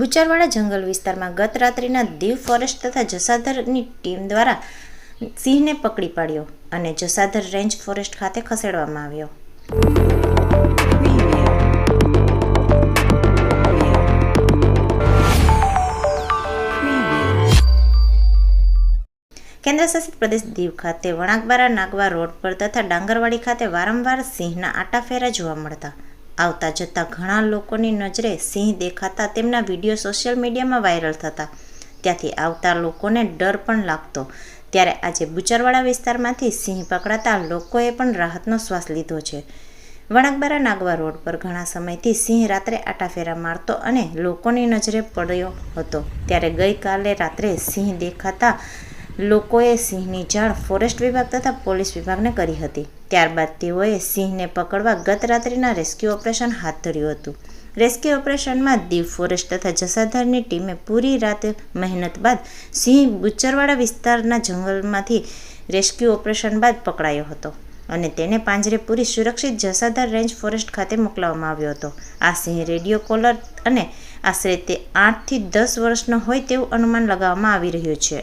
બુચરવાડા જંગલ વિસ્તારમાં ગત રાત્રિના દીવ ફોરેસ્ટ તથા જસાધરની ટીમ દ્વારા સિંહને પકડી પાડ્યો અને જસાધર રેન્જ ફોરેસ્ટ ખાતે ખસેડવામાં આવ્યો. કેન્દ્રશાસિત પ્રદેશ દીવ ખાતે વણાકબારા નાગવા રોડ પર તથા ડાંગરવાડી ખાતે વારંવાર સિંહના આટાફેરા જોવા મળતા. આવતા જતા ઘણા લોકોની નજરે સિંહ દેખાતા તેમના વીડિયો સોશિયલ મીડિયામાં વાયરલ થતા. ત્યાંથી આવતા લોકોને ડર પણ લાગતો. ત્યારે આજે બુચરવાડા વિસ્તારમાંથી સિંહ પકડાતા લોકોએ પણ રાહતનો શ્વાસ લીધો છે. વણાકબારા નાગવા રોડ પર ઘણા સમયથી સિંહ રાત્રે આટાફેરા મારતો અને લોકોની નજરે પડ્યો હતો. ત્યારે ગઈકાલે રાત્રે સિંહ દેખાતા લોકોએ સિંહની જાણ ફોરેસ્ટ વિભાગ તથા પોલીસ વિભાગને કરી હતી. ત્યારબાદ તેઓએ સિંહને પકડવા ગત રાત્રિના રેસ્ક્યુ ઓપરેશન હાથ ધર્યું હતું. રેસ્ક્યુ ઓપરેશનમાં દીવ ફોરેસ્ટ તથા જસાધારની ટીમે પૂરી રાત મહેનત બાદ સિંહ બુચ્ચરવાડા વિસ્તારના જંગલમાંથી રેસ્ક્યુ ઓપરેશન બાદ પકડાયો હતો અને તેને પાંજરે પૂરી સુરક્ષિત જસાધાર રેન્જ ફોરેસ્ટ ખાતે મોકલવામાં આવ્યો હતો. આ સિંહ રેડિયો કોલર અને આશરે તે આઠથી દસ વર્ષનો હોય તેવું અનુમાન લગાવવામાં આવી રહ્યું છે.